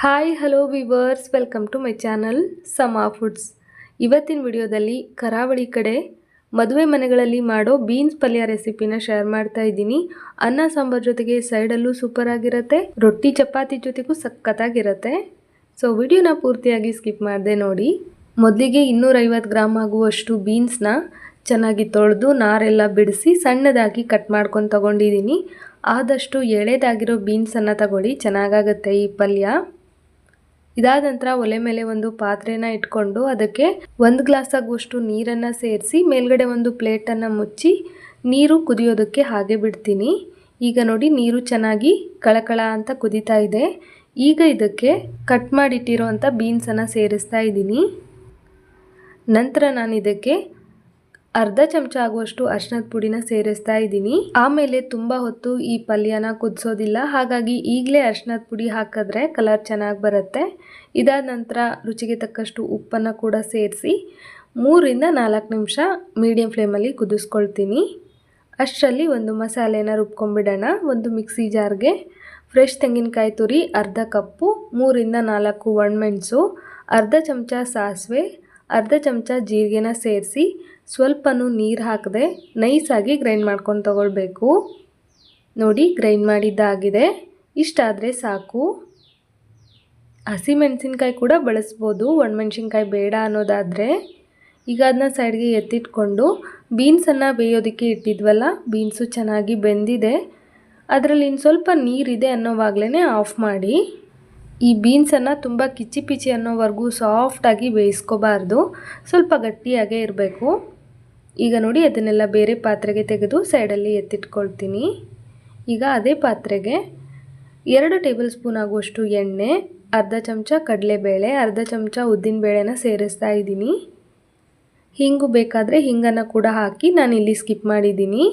Hi hello viewers welcome to my channel Sama foods ಇವತ್ತಿನ ವಿಡಿಯೋದಲ್ಲಿ ಕರಾವಳಿ ಕಡೆ ಮದುವೆ ಮನೆಗಳಲ್ಲಿ ಮಾಡೋ ಬೀನ್ಸ್ ಪಲ್ಯ ರೆಸಿಪಿನ ಶೇರ್ ಮಾಡ್ತಾ ಇದ್ದೀನಿ. ಅನ್ನ, ಸಾಂಬಾರ್ ಜೊತೆಗೆ ಸೈಡಲ್ಲೂ ಸೂಪರ್ ಆಗಿರುತ್ತೆ. ರೊಟ್ಟಿ, ಚಪಾತಿ ಜೊತೆಗೂ ಸಖತ್ತಾಗಿರುತ್ತೆ. ಸೊ ವಿಡಿಯೋನ ಪೂರ್ತಿಯಾಗಿ ಸ್ಕಿಪ್ ಮಾಡಿದೆ ನೋಡಿ. ಮೊದಲಿಗೆ ಇನ್ನೂರೈವತ್ತು ಗ್ರಾಮ್ ಆಗುವಷ್ಟು ಬೀನ್ಸ್ನ ಚೆನ್ನಾಗಿ ತೊಳೆದು ನಾರೆಲ್ಲ ಬಿಡಿಸಿ ಸಣ್ಣದಾಗಿ ಕಟ್ ಮಾಡ್ಕೊಂಡು ತಗೊಂಡಿದ್ದೀನಿ. ಆದಷ್ಟು ಎಳೆದಾಗಿರೋ ಬೀನ್ಸನ್ನು ತಗೊಳ್ಳಿ, ಚೆನ್ನಾಗಾಗತ್ತೆ ಈ ಪಲ್ಯ. ಇದಾದ ನಂತರ ಒಲೆ ಮೇಲೆ ಒಂದು ಪಾತ್ರೆನ ಇಟ್ಕೊಂಡು ಅದಕ್ಕೆ ಒಂದು ಗ್ಲಾಸ್ ಆಗುವಷ್ಟು ನೀರನ್ನು ಸೇರಿಸಿ ಮೇಲ್ಗಡೆ ಒಂದು ಪ್ಲೇಟನ್ನು ಮುಚ್ಚಿ ನೀರು ಕುದಿಯೋದಕ್ಕೆ ಹಾಗೆ ಬಿಡ್ತೀನಿ. ಈಗ ನೋಡಿ ನೀರು ಚೆನ್ನಾಗಿ ಕಳಕಳ ಅಂತ ಕುದೀತಾ ಇದೆ. ಈಗ ಇದಕ್ಕೆ ಕಟ್ ಮಾಡಿಟ್ಟಿರೋ ಅಂತ ಬೀನ್ಸನ್ನು ಸೇರಿಸ್ತಾ ಇದ್ದೀನಿ. ನಂತರ ನಾನು ಇದಕ್ಕೆ ಅರ್ಧ ಚಮಚ ಆಗುವಷ್ಟು ಅರ್ಶನದ ಪುಡಿನ ಸೇರಿಸ್ತಾ ಇದ್ದೀನಿ. ಆಮೇಲೆ ತುಂಬ ಹೊತ್ತು ಈ ಪಲ್ಯನ ಕುದಿಸೋದಿಲ್ಲ. ಹಾಗಾಗಿ ಈಗಲೇ ಅರ್ಶನದ ಪುಡಿ ಹಾಕಿದ್ರೆ ಕಲರ್ ಚೆನ್ನಾಗಿ ಬರುತ್ತೆ. ಇದಾದ ನಂತರ ರುಚಿಗೆ ತಕ್ಕಷ್ಟು ಉಪ್ಪನ್ನು ಕೂಡ ಸೇರಿಸಿ ಮೂರಿಂದ ನಾಲ್ಕು ನಿಮಿಷ ಮೀಡಿಯಂ ಫ್ಲೇಮಲ್ಲಿ ಕುದಿಸ್ಕೊಳ್ತೀನಿ. ಅಷ್ಟರಲ್ಲಿ ಒಂದು ಮಸಾಲೆನ ರುಬ್ಕೊಂಡ್ಬಿಡೋಣ. ಒಂದು ಮಿಕ್ಸಿ ಜಾರ್ಗೆ ಫ್ರೆಶ್ ತೆಂಗಿನಕಾಯಿ ತುರಿ, ಅರ್ಧ ಕಪ್ಪು, ಮೂರಿಂದ ನಾಲ್ಕು ಒಣಮೆಣಸು, ಅರ್ಧ ಚಮಚ ಸಾಸಿವೆ, ಅರ್ಧ ಚಮಚ ಜೀರಿಗೆನ ಸೇರಿಸಿ ಸ್ವಲ್ಪನೂ ನೀರು ಹಾಕದೆ ನೈಸಾಗಿ ಗ್ರೈಂಡ್ ಮಾಡ್ಕೊಂಡು ತಗೊಳ್ಬೇಕು. ನೋಡಿ ಗ್ರೈಂಡ್ ಮಾಡಿದ್ದಾಗಿದೆ ಇಷ್ಟಾದರೆ ಸಾಕು. ಹಸಿಮೆಣಸಿನ್ಕಾಯಿ ಕೂಡ ಬಳಸ್ಬೋದು. ಒಣಮೆಣ್ಸಿನ್ಕಾಯಿ ಬೇಡ ಅನ್ನೋದಾದರೆ. ಈಗ ಅದನ್ನ ಸೈಡ್ಗೆ ಎತ್ತಿಟ್ಕೊಂಡು ಬೀನ್ಸನ್ನು ಬೇಯೋದಕ್ಕೆ ಇಟ್ಟಿದ್ವಲ್ಲ ಬೀನ್ಸು ಚೆನ್ನಾಗಿ ಬೆಂದಿದೆ. ಅದರಲ್ಲಿ ಇನ್ನು ಸ್ವಲ್ಪ ನೀರಿದೆ ಅನ್ನೋವಾಗಲೇ ಆಫ್ ಮಾಡಿ. ಈ ಬೀನ್ಸನ್ನು ತುಂಬ ಕಿಚ್ಚಿ ಪಿಚಿ ಅನ್ನೋವರೆಗೂ ಸಾಫ್ಟಾಗಿ ಬೇಯಿಸ್ಕೋಬಾರ್ದು. ಸ್ವಲ್ಪ ಗಟ್ಟಿಯಾಗೇ ಇರಬೇಕು. ಈಗ ನೋಡಿ ಅದನ್ನೆಲ್ಲ ಬೇರೆ ಪಾತ್ರೆಗೆ ತೆಗೆದು ಸೈಡಲ್ಲಿ ಎತ್ತಿಟ್ಕೊಳ್ತೀನಿ. ಈಗ ಅದೇ ಪಾತ್ರೆಗೆ ಎರಡು ಟೇಬಲ್ ಸ್ಪೂನ್ ಆಗುವಷ್ಟು ಎಣ್ಣೆ, ಅರ್ಧ ಚಮಚ ಕಡಲೆಬೇಳೆ, ಅರ್ಧ ಚಮಚ ಉದ್ದಿನಬೇಳೆನ ಸೇರಿಸ್ತಾ ಇದ್ದೀನಿ. ಹಿಂಗು ಬೇಕಾದರೆ ಹಿಂಗನ್ನು ಕೂಡ ಹಾಕಿ ನಾನು ಇಲ್ಲಿ ಸ್ಕಿಪ್ ಮಾಡಿದ್ದೀನಿ.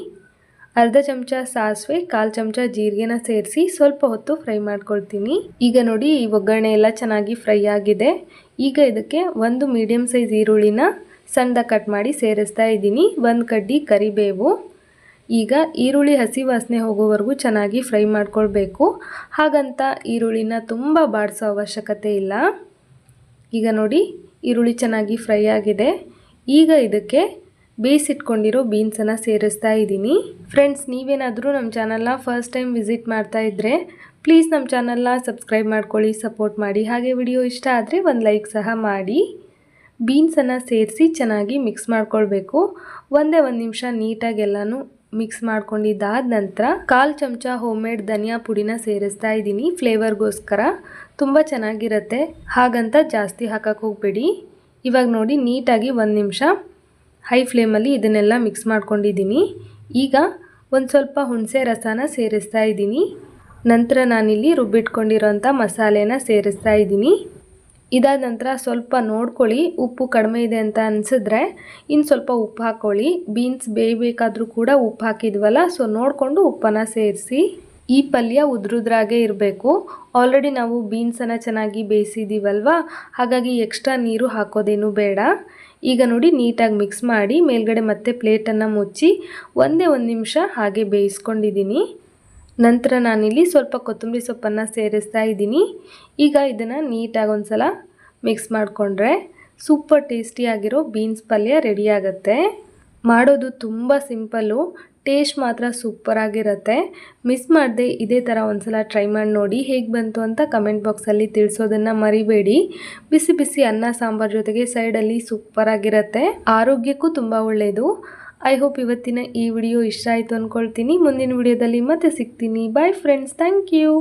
ಅರ್ಧ ಚಮಚ ಸಾಸಿವೆ, ಕಾಲು ಚಮಚ ಜೀರಿಗೆನ ಸೇರಿಸಿ ಸ್ವಲ್ಪ ಹೊತ್ತು ಫ್ರೈ ಮಾಡ್ಕೊಳ್ತೀನಿ. ಈಗ ನೋಡಿ ಈ ಒಗ್ಗರಣೆ ಎಲ್ಲ ಚೆನ್ನಾಗಿ ಫ್ರೈ ಆಗಿದೆ. ಈಗ ಇದಕ್ಕೆ ಒಂದು ಮೀಡಿಯಮ್ ಸೈಜ್ ಈರುಳ್ಳಿನ ಸಣ್ಣದಾಗಿ ಕಟ್ ಮಾಡಿ ಸೇರಿಸ್ತಾ ಇದ್ದೀನಿ. ಒಂದು ಕಡ್ಡಿ ಕರಿಬೇವು. ಈಗ ಈರುಳ್ಳಿ ಹಸಿ ವಾಸನೆ ಹೋಗೋವರೆಗೂ ಚೆನ್ನಾಗಿ ಫ್ರೈ ಮಾಡ್ಕೊಳ್ಬೇಕು. ಹಾಗಂತ ಈರುಳ್ಳಿನ ತುಂಬ ಬಾಡಿಸೋ ಅವಶ್ಯಕತೆ ಇಲ್ಲ. ಈಗ ನೋಡಿ, ಈರುಳ್ಳಿ ಚೆನ್ನಾಗಿ ಫ್ರೈ ಆಗಿದೆ. ಈಗ ಇದಕ್ಕೆ ಬೇಯಿಸಿಟ್ಕೊಂಡಿರೋ ಬೀನ್ಸನ್ನು ಸೇರಿಸ್ತಾ ಇದ್ದೀನಿ. ಫ್ರೆಂಡ್ಸ್ ನೀವೇನಾದರೂ ನಮ್ಮ ಚಾನಲ್ನ ಫಸ್ಟ್ ಟೈಮ್ ವಿಸಿಟ್ ಮಾಡ್ತಾ ಇದ್ದರೆ ಪ್ಲೀಸ್ ನಮ್ಮ ಚಾನಲ್ನ ಸಬ್ಸ್ಕ್ರೈಬ್ ಮಾಡ್ಕೊಳ್ಳಿ ಸಪೋರ್ಟ್ ಮಾಡಿ. ಹಾಗೆ ವಿಡಿಯೋ ಇಷ್ಟ ಆದರೆ ಒಂದು ಲೈಕ್ ಸಹ ಮಾಡಿ. ಬೀನ್ಸನ್ನು ಸೇರಿಸಿ ಚೆನ್ನಾಗಿ ಮಿಕ್ಸ್ ಮಾಡ್ಕೊಳ್ಬೇಕು. ಒಂದೇ ಒಂದು ನಿಮಿಷ ನೀಟಾಗಿ ಎಲ್ಲನೂ ಮಿಕ್ಸ್ ಮಾಡ್ಕೊಂಡಿದ್ದಾದ ನಂತರ ಕಾಲು ಚಮಚ ಹೋಮ್ ಮೇಡ್ ಧನಿಯಾ ಪುಡಿನ ಸೇರಿಸ್ತಾ ಇದ್ದೀನಿ ಫ್ಲೇವರ್ಗೋಸ್ಕರ ತುಂಬ ಚೆನ್ನಾಗಿರುತ್ತೆ. ಹಾಗಂತ ಜಾಸ್ತಿ ಹಾಕಕ್ಕೆ ಹೋಗಬೇಡಿ. ಇವಾಗ ನೋಡಿ ನೀಟಾಗಿ ಒಂದು ನಿಮಿಷ ಹೈ ಫ್ಲೇಮಲ್ಲಿ ಇದನ್ನೆಲ್ಲ ಮಿಕ್ಸ್ ಮಾಡ್ಕೊಂಡಿದ್ದೀನಿ. ಈಗ ಒಂದು ಸ್ವಲ್ಪ ಹುಣಸೆ ರಸನ ಸೇರಿಸ್ತಾ ಇದ್ದೀನಿ. ನಂತರ ನಾನಿಲ್ಲಿ ರುಬ್ಬಿಟ್ಕೊಂಡಿರೋಂಥ ಮಸಾಲೆನ ಸೇರಿಸ್ತಾ ಇದ್ದೀನಿ. ಇದಾದ ನಂತರ ಸ್ವಲ್ಪ ನೋಡ್ಕೊಳ್ಳಿ, ಉಪ್ಪು ಕಡಿಮೆ ಇದೆ ಅಂತ ಅನಿಸಿದ್ರೆ ಇನ್ನು ಸ್ವಲ್ಪ ಉಪ್ಪು ಹಾಕ್ಕೊಳ್ಳಿ. ಬೀನ್ಸ್ ಬೇಯಬೇಕಾದ್ರೂ ಕೂಡ ಉಪ್ಪು ಹಾಕಿದ್ವಲ್ಲ, ಸೊ ನೋಡಿಕೊಂಡು ಉಪ್ಪನ್ನು ಸೇರಿಸಿ. ಈ ಪಲ್ಯ ಉದ್ರುದ್ರಾಗೆ ಇರಬೇಕು. ಆಲ್ರೆಡಿ ನಾವು ಬೀನ್ಸನ್ನು ಚೆನ್ನಾಗಿ ಬೇಯಿಸಿದ್ದೀವಲ್ವ ಹಾಗಾಗಿ ಎಕ್ಸ್ಟ್ರಾ ನೀರು ಹಾಕೋದೇನು ಬೇಡ. ಈಗ ನೋಡಿ ನೀಟಾಗಿ ಮಿಕ್ಸ್ ಮಾಡಿ, ಮೇಲ್ಗಡೆ ಮತ್ತೆ ಪ್ಲೇಟನ್ನು ಮುಚ್ಚಿ ಒಂದೇ ಒಂದು ನಿಮಿಷ ಹಾಗೆ ಬೇಯಿಸ್ಕೊಂಡಿದ್ದೀನಿ. ನಂತರ ನಾನಿಲ್ಲಿ ಸ್ವಲ್ಪ ಕೊತ್ತಂಬರಿ ಸೊಪ್ಪನ್ನು ಸೇರಿಸ್ತಾ ಇದ್ದೀನಿ. ಈಗ ಇದನ್ನು ನೀಟಾಗಿ ಒಂದು ಸಲ ಮಿಕ್ಸ್ ಮಾಡಿಕೊಂಡ್ರೆ ಸೂಪರ್ ಟೇಸ್ಟಿಯಾಗಿರೋ ಬೀನ್ಸ್ ಪಲ್ಯ ರೆಡಿ ಮಾಡೋದು ತುಂಬ ಸಿಂಪಲ್ಲು ಟೇಸ್ಟ್ ಮಾತ್ರ ಸೂಪರಾಗಿರುತ್ತೆ ಮಿಸ್ ಮಾಡದೆ ಇದೇ ಥರ ಒಂದ್ಸಲ ಟ್ರೈ ಮಾಡಿ ನೋಡಿ ಹೇಗೆ ಬಂತು ಅಂತ ಕಮೆಂಟ್ ಬಾಕ್ಸಲ್ಲಿ ತಿಳಿಸೋದನ್ನು ಮರಿಬೇಡಿ. ಬಿಸಿ ಬಿಸಿ ಅನ್ನ ಸಾಂಬಾರ್ ಜೊತೆಗೆ ಸೈಡಲ್ಲಿ ಸೂಪರಾಗಿರುತ್ತೆ ಆರೋಗ್ಯಕ್ಕೂ ತುಂಬ ಒಳ್ಳೆಯದು ಐ ಹೋಪ್ ಇವತ್ತಿನ ಈ ವಿಡಿಯೋ ಇಷ್ಟ ಆಯಿತು ಅಂದ್ಕೊಳ್ತೀನಿ ಮುಂದಿನ ವಿಡಿಯೋದಲ್ಲಿ ಮತ್ತೆ ಸಿಗ್ತೀನಿ. Bye friends thank you